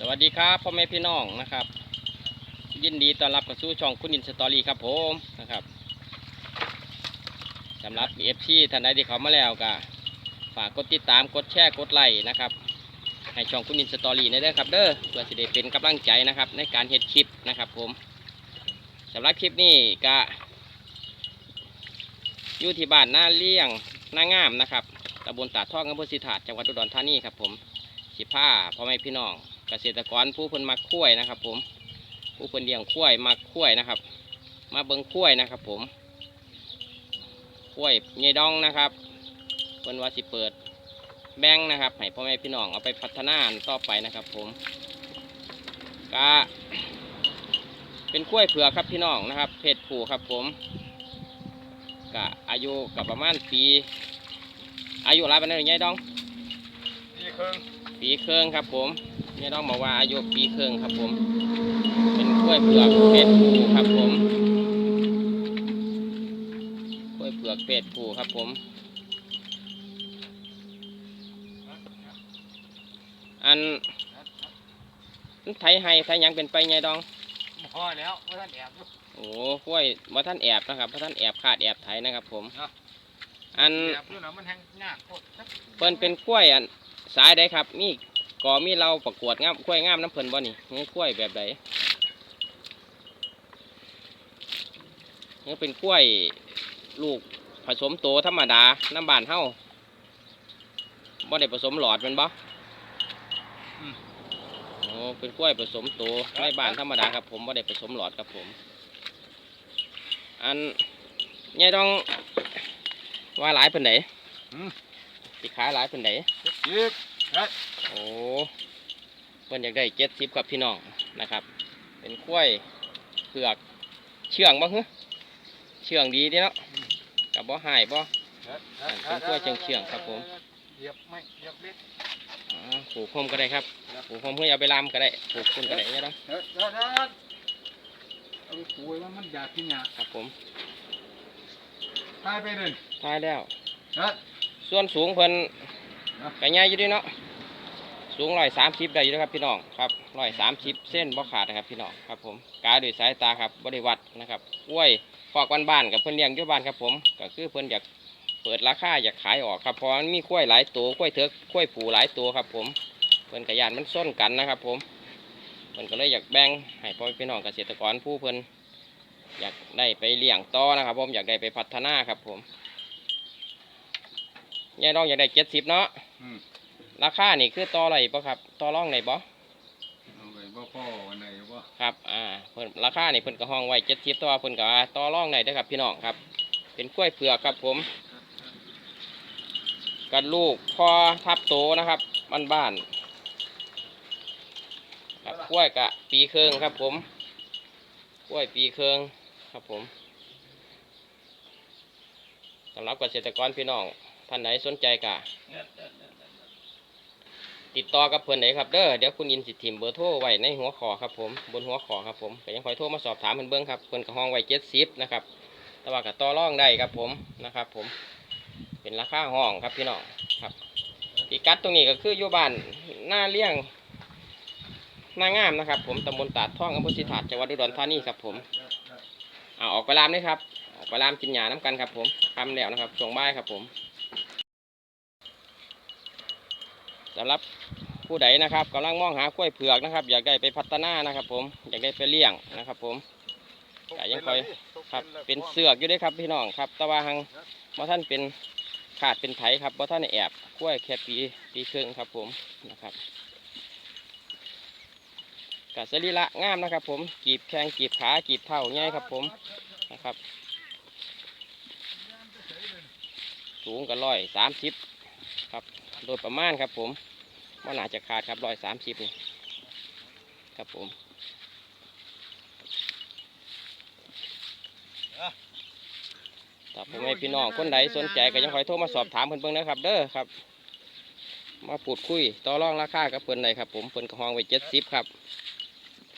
สวัสดีครับพ่อแม่พี่น้องนะครับ ยินดีต้อนรับเข้าสู่ช่องคุณอินสตอรี่ครับผมนะครับสำหรับเอฟซีท่านใดที่เขามาแล้วก็ฝากกดติดตามกดแชร์กดไลค์นะครับให้ช่องคุณอินสตอรี่ในเด้อครับเด้อเพื่อสิได้เป็นกำลังใจนะครับ ในการเฮ็ดคลิปนะครับผมสำหรับคลิปนี้ก็อยู่ที่บ้านหน้าเลี้ยงหน้างามนะครับตำบลตาท่องอำเภอสิถาจังหวัดอุดรธานีครับผมสิผ้าพ่อแม่พี่น้อง เกษตรกรผู้เพิ่นมักคุ้วยนะครับ ผม ผู้เพิ่นเลี้ยงคุ้วยมักคุ้วยนะครับ มาเบิ่งคุ้วยนะครับ ผมคุ้วยใหญ่ดองนะครับเพิ่นว่าสิเปิดแบ่งนะครับให้พ่อแม่พี่น้องเอาไปพัฒนาต่อไปนะครับ ผมกะเป็นคุ้วยเผือกครับพี่น้องนะครับ เพศผู้ครับผมกะอายุกับประมาณปี อายุหลายปานใดใหญ่ดองนี่ครึ่งปีเครื่องครับผม เนี่ยต้องบอกว่าอายุปีเครื่องครับผม เป็นกล้วยเผือกเพศผู้ครับผมกล้วยเผือกเพศผู้ครับผม อันมันไทยให้ไทยหยังเป็นไปไงดองพอแล้วเมื่อท่านแอบอยู่โอ้กล้วยว่าท่านแอบนะครับว่าท่านแอบขาดแอบไทยนะครับ ผมอันแอบอยู่นะมันแห้งยากโคตรสักเพิ่นเป็นกล้วยอันสายใดครับ มี ก่อมีเราประกวดงามกล้วยงามน้ำเพิ่นบ่นี่นี่กล้วยแบบใดนี่เป็นกล้วยลูกผสมโตธรรมดา น้ำบานเฮาบ่ได้ผสมหลอดแมันบ่โอ้เป็นกล้วยผสมโตในบ้านธรรมดาครับ ผมบ่ได้ผสมหลอดครับผม อันยายต้องว่าหลายเพิ่นไหนอืมสิขายหลายเพิ่นไหนยิบเฮ้ยโอ้เพิ่นอยากได้เจ็ดสิบกับพี่น้องนะครับ เป็นกล้วยเผือกเชื่องบ่ฮึเชื่องดีเดีเนาะกับบ่หายบ่เป็นกล้วยเชียงๆครับผมเหยียบไม่เหยียบเล็ดอ่าปลูกโฮมก็ได้ครับปลูกโฮมเพื่อเอาไปลามก็ได้ปลูกคุณก็ได้เนี่ยเนาะเฮ้ยเฮ้ยเฮ้ยเอาไปคุยว่ามันอยากกินหยาครับผมตายไปเลยทายแล้วเฮ้ยส่วนสูงเพิ่นนะก็ใหญ่อยู่เดีเนาะ สูงร้อยสามสิบได้อยู่นะครับพี่น้องครับร้อยสามสิบเส้นบ่ขาดนะครับพี่น้องครับผมกาด้วยสายตาครับบริวัดนะครับกล้วยพอกบ้านๆกับเพิ่อนเลี้ยงอยู่บ้านครับผมก็คือเพิ่นอยากเปิดราคาอยากขายออกครับเพราะมันมีกล้วยหลายตัวกล้วยเถือกกล้วยผูหลายตัวครับผมเพิ่อนกระยานมันส้นกันนะครับผมเพิ่นก็เลยอยากแบ่งให้พ่อพี่น้องเกษตรกรผู้เพิ่อนอยากได้ไปเลี้ยงต่อนะครับ ผมอยากได้ไปพัฒนาครับผมยายน้องอยากได้เจ็ดสิบเนาะ ราคานี่คือต่ออะไรปะครับต่อรองไหนบ่เอาไปบ่พ่อวันไหนบ่ครับอ่าเพิ่นราคานี่เพิ่นก็ห้องไว้เจ็ดสิบตัวาเพิ่นก็ว่าต่อรองได้เด้อครับ พี่น้องครับ เป็นกล้วยเผือกครับ ผมกันลูกพอทับโตนะครับบ้านบ้านๆครับกล้วยกะปีเครื่องครับ ผมกล้วยปีเครื่องครับผมสำหรับเกษตรกรพี่น้องท่านไหนสนใจกะ ติดต่อกับเพื่อนไหนครับเด้อเดี๋ยวคุณยินสิทิมเบอร์โทรไว้ในหัวขอครับผมบนหัวขอครับผมก็ยังคอยโทรมาสอบถามเพื่อนเบิ้งครับเพื่อนกับห้องไว้เจ็ดสิบนะครับแต่ว่ากับต่อร่องได้ครับผมนะครับผมเป็นราคาห้องครับพี่น้องครับพิกัดตรงนี้ก็คืออยู่บ้านหน้าเลี้ยงหน้างามนะครับ ผมตำบลตาดท่องอำเภอสิถาจังหวัดอุดรธานีครับผมเอาออกไปรามนี่ครับออกไปรามกินหญ้าน้ำกันครับ ผมทำแล้วนะครับช่วงบ่ายครับผมสำหรับ ผู้ใดนะครับกำลังมองหากล้วยเผือกนะครับ อยากได้ไปพัฒนานะครับ ผมอยากได้ไปเลี้ยงนะครับ ผมก็ยังคอยครับเป็นเสือกอยู่ด้วยครับพี่น้องครับ แต่ว่าหังบ่ท่านเป็นขาดเป็นไถครับบ่ท่านแอบกล้วยแค่ปีปีครึ่งครับ ผมนะครับกะสรีระงามนะครับ ผมกีบแข้งกีบขากีบเท้าง่ายครับ ผมนะครับ สูงกันร้อยสามสิบครับโดยประมาณครับผม ว่าน่าจะขาดครับร้อยสามสิบนี่ครับผมถ้าผมให้พี่น้องคนใดสนใจก็ยังคอยโทรมาสอบถามเพิ่นเบิ่งนะครับ เด้อครับ มาพูดคุยต่อรองราคากับเพิ่นได้ครับ ผมเพิ่นก็ห้องไว้เจ็ดสิบครับ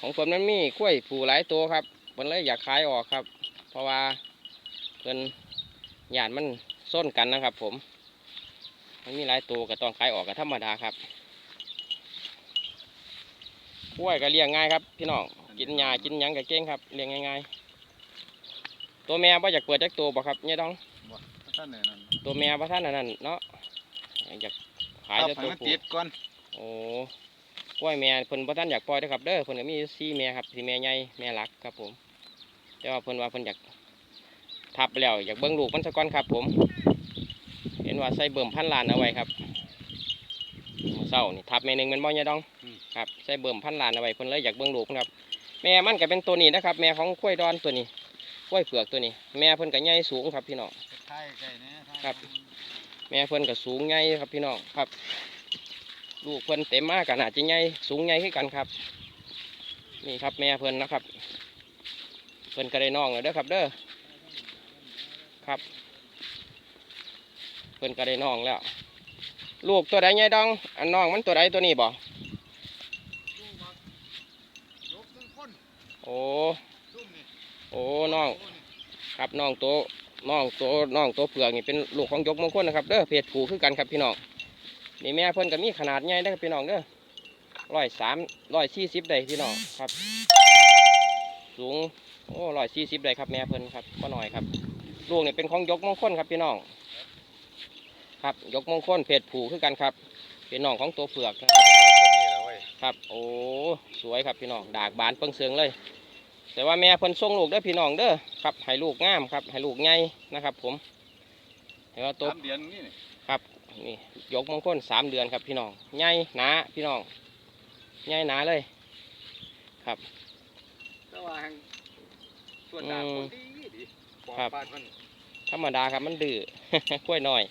ของผมนั้นมีกล้วยผูหลายตัวครับเพิ่นเลยอยากขายออกครับ เพราะว่าเพิ่นหยาดมันส้นกันนะครับ ผม มันมีหลายตัวก็ต้องขายออกก็ธรรมดาครับ กล้วยก็เลี้ยงง่ายครับพี่น้องกินหญ้ากินหยังก็เก่งครับเลี้ยงง่ายๆตัวแม่บ่อยากเปิดจักตัวบ่ครับเนี่ยดองบ่ท่านไหนนั่นตัวแม่บ่ท่านอันนั้นเนาะอยากขายครัแต่บให้ตัวมันผู้ติดก่อนโอ้กล้วยแม่เพิ่นบ่ท่านอยากปล่อยเด้อครับเด้อเพิ่นก็มีสี่แม่ครับสี่แม่ใหญ่แม่หลักครับผมแต่ว่าเพิ่นว่าเพิ่นอยากทับไปแล้วอยากเบิ่งลูกมันซะก่อนครับ ผม เห็นว่าใส่เบิ่มพันล้านเอาไว้ครับมื้อเช้านี่ทับแม่หนึงแมันบ่ยายดอง ครับใส่เบิ่มพันล้านเอาไว้เพิ่นเลยอยากเบิ่งลูกครับแม่มันก็เป็นตัวนี้นะครับ แม่ของกล้วยดอนตัวนี้กล้วยเผือกตัวนี้ แม่เพิ่นก็ใหญ่สูงครับพี่น้องใช่ใช่เนี่ยครับ แม่เพิ่นก็สูงใหญ่ครับพี่น้องครับ ลูกเพิ่นเต็มมากกันอาจจะใหญ่สูงใหญ่ขึ้นกันครับ นี่ครับแม่เพิ่นนะครับ เพิ่นก็ได้น้องแล้วเด้อครับ เด้อครับ เพิ่นก็ได้น้องแล้ว ลูกตัวใดใหญ่ดองอันน้องมันตัวใดตัวนี้บ่ ยกมึงคน โอ้โอ้น้องครับน้องโตน้องโตน้องโตเผือกนี่เป็นลูกของยกมงคลนะครับเด้อเพศผูคือกันครับพี่น้องนี่แม่เพิ่นก็มีขนาดใหญ่ได้ครับพี่น้องเด้อร้อยสามร้อยสี่สิบได้พี่น้องครับ สูงโอ้ร้อยสี่สิบได้ครับแม่เพิ่นครับก็หน่อยครับ ลูกนี่เป็นของยกมงคลครับพี่น้องครับยกมงคลเพศผูคือกันครับเป็นน้องของตัวเผือกนะครับ ครับ โอ้สวยครับพี่น้องดากบานเปิ้งเสืองเลย แต่ว่าแม่เพิ่นส่งลูกเด้อพี่น้องเด้อครับให้ลูกงามครับให้ลูกใหญ่นะครับ ผมแล้วก็ตัวสามเดือนนี่นี่ครับนี่ยกมงคลสามเดือนครับพี่น้องใหญ่หนาพี่น้องใหญ่หนาเลยครับแต่ว่าแห่งส่วนดาบอืมคนดีดีปอดครับปาดมันธรรมดาครับมันดื้อ กล้วยหน่อย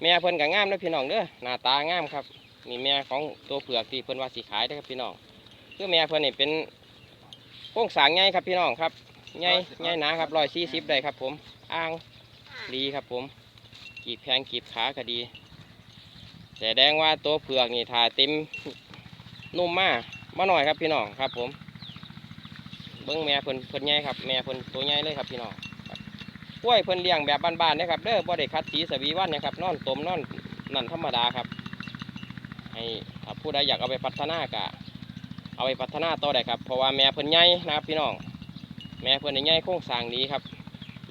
แม่เพิ่นก็งามเด้อพี่น้องเด้อหน้าตางามครับ นี่แม่ของตัวเผือกที่เพิ่นว่าสิขายเด้อครับพี่น้องคือแม่เพิ่นนี่เป็นโครงสร้างใหญ่ครับพี่น้องครับใหญ่ใหญ่หนาครับร้อยสี่สิบได้ครับ ผมอ่างดีครับผมกีบแพงกีบขาก็ดีแสดงว่าตัวเผือกนี่ถ่าเต็มนุ่มมากมาหน่อยครับพี่น้องครับ ผม เบิ้งแม่เพิ่นเพิ่นใหญ่ครับแม่เพิ่นตัวใหญ่เลยครับพี่น้องครับกล้วยเพิ่นเลี้ยงแบบบ้านๆนะครับเด้อบ่ได้คัดสีสวีวันนะครับนอนตมนอนนั่นธรรมดาครับ ให้ถ้าผู้ใดอยากเอาไปพัฒนากะเอาไปพัฒนาต่อได้ครับ เพราะว่าแม่เพิ่นใหญ่นะครับพี่น้อง แม่เพิ่นนี่ใหญ่โครงสร้างดีครับ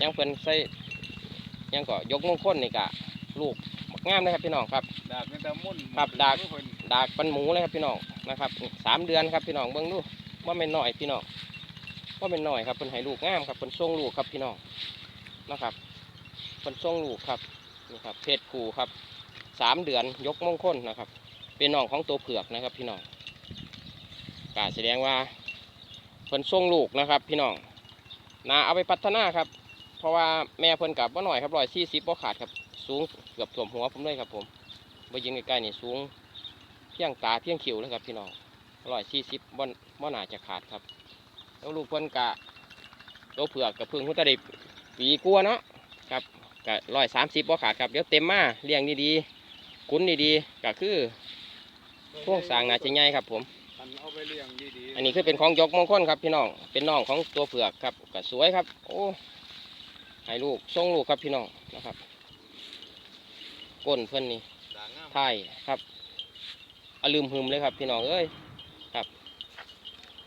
ยังเพิ่นใส่ยังก็ยกมงคลนี่กะลูกบักงามนะครับพี่น้องครับ ดาบเป็นตะมุ่นครับดาบเพิ่นดากปันหมูเลยครับพี่น้องนะครับนี่สามเดือนครับพี่น้องเบิ่งดูว่าเป็นน้อยพี่น้องว่าเป็นน้อยครับเพิ่นให้ลูกงามครับเพิ่นส่งลูกครับพี่น้องนะครับเพิ่นส่งลูกครับนี่ครับเพศผู้ครับสามเดือนยกมงคลนะครับ เป็นน้องของตัวเผือกนะครับ พี่น้องกาแสดงว่าเพิ่นส่งลูกนะครับ พี่น้องนาเอาไปพัฒนาครับ เพราะว่าแม่เพิ่นกับว่าหน่อยครับร้อยสี่สิบบ่ขาดครับ สูงเกือบถ่วมหัวผมเลยครับผมไปยิงใกล้ๆนี่สูงเพียงตาเพียงคิ้วเลยครับ พี่น้องร้อยสี่สิบบ่นบ่น่าจะขาดครับ แล้วลูกเพิ่นกะตัวเผือกกับพึ่งพุทธดิบปีกลัวเนาะครับกะร้อยสามสิบบ่ขาดครับเดี๋ยวเต็มมาเลี้ยงดีๆคุ้นดีๆก็คือ พวกสร้างน่าจะใหญ่ครับผมอันเอาไปเลี้ยงดีๆอันนี้คือเป็นของยกมงคลครับพี่น้อง เป็นน้องของตัวเผือกครับก็สวยครับ โอ้ให้ลูกส่งลูกครับพี่น้องนะครับก้นเพิ่นนี่ด่างงามไทยครับอลืมหึมเลยครับ พี่น้องเอ้ยครับ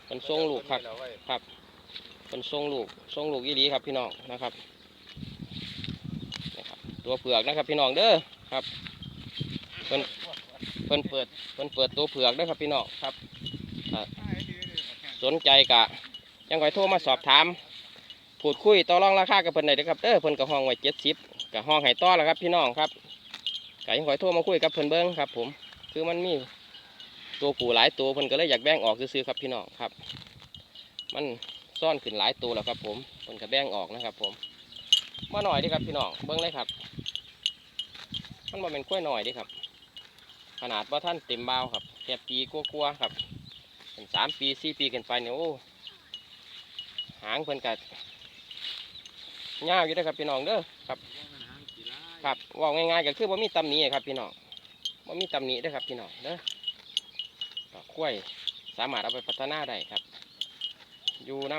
เป็นส่งลูกครับตัวนี้แหละเว้ยครับเป็นส่งลูกส่งลูกอีดีครับพี่น้องนะครับนี่ครับ ตัวเผือกนะครับพี่น้องเด้อครับเพิ่นเพิ่นเปิดเพิ่นเปิดตัวเผือกด้อครับพี่น้องครับสนใจกะยังคอยโทรมาสอบถามพูดคุยต่อรองราคากับเพิ่นได้เด้อครับเด้อเพิ่นก็ห้องไว้เจ็ดสิบกับห้องไห้ต่อแล้วครับพี่น้องครับก็ยังคอยโทรมาคุยกับเพิ่นเบิ้งครับ ผมคือมันมีตัวกูหลายตัวเพิ่นก็เลยอยากแบ่งออกซื้อครับพี่น้องครับ มันซ่อนขึ้นหลายตัวแล้วครับ ผมเพิ่นก็แบ่งออกนะครับ ผมมาหน่อยดิครับพี่น้องเบิ้งเลยครับ มันบ่เป็นกล้วยหน่อยดิครับ ขนาดว่าท่านเต็มเบาครับแค่ปีกลัวๆครับเป็นสามปีสี่ปีขึ้นไปเนี่ยโอ้หางเพิ่นกัดยาวอยู่เด้อครับพี่น้องเด้อครับมันหางกี่ลายครับว่าง่ายๆก็คือว่ามีตำหนิครับพี่น้องว่ามีตำหนิด้ครับพี่น้องเด้อก็คุ้ยสามารถเอาไปพัฒนาได้ครับ อยู่น้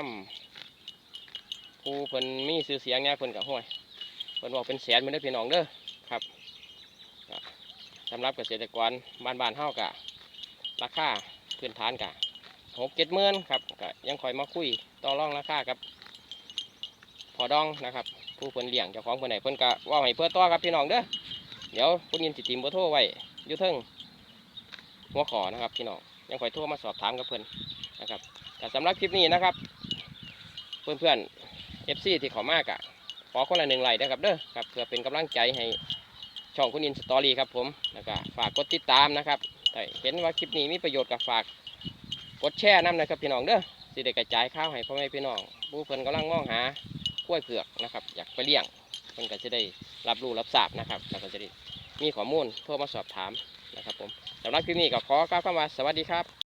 ำผู้เพิ่นมีชื่อเสียงเนี่ยเพิ่นกับห้วยเพิ่นบอกเป็นแสนเหมือนเด้อพี่น้องเด้อ สำหรับเกษตรกรบ้านๆเฮากะราคาพื้นฐานกะหกเจ็ดหมื่นครับก็ยังคอยมาคุยต่อรองราคากับพอดองนะครับ ผู้เพิ่นเลี้ยงเจ้าของเพิ่นไหนเพิ่นก็เว่าให้เพื่อต่อครับพี่น้องเด้อเดี๋ยวคุณยินสิติมเบอร์โทรไว้อยู่เทิงหัวขอนะครับพี่น้องยังคอยโทรมาสอบถามกับเพิ่นนะครับแต่สำหรับคลิปนี้นะครับ เพื่อนๆเอฟซีที่ขามากอะขอคนละหนึ่งไลค์นะครับเด้อครับเพื่อเป็นกำลังใจให้ ช่องคุณอินสตอรี่ครับผมแล้วก็ฝากกดติดตามนะครับถ้าเห็นว่าคลิปนี้มีประโยชน์กับฝากกดแชร์น้ำนะครับพี่น้องเด้อสิได้กระจายข้าวให้พ่อแม่พี่น้องผู้เพิ่นกำลังมองหากล้วยเผือกนะครับ อยากไปเลี้ยงเพิ่นก็จะได้รับรู้รับทราบนะครับแล้วก็จะได้มีข้อมูลโทรมาสอบถามนะครับผมสำหรับคลิปนี้ก็ขอกล่าวคำว่าสวัสดีครับ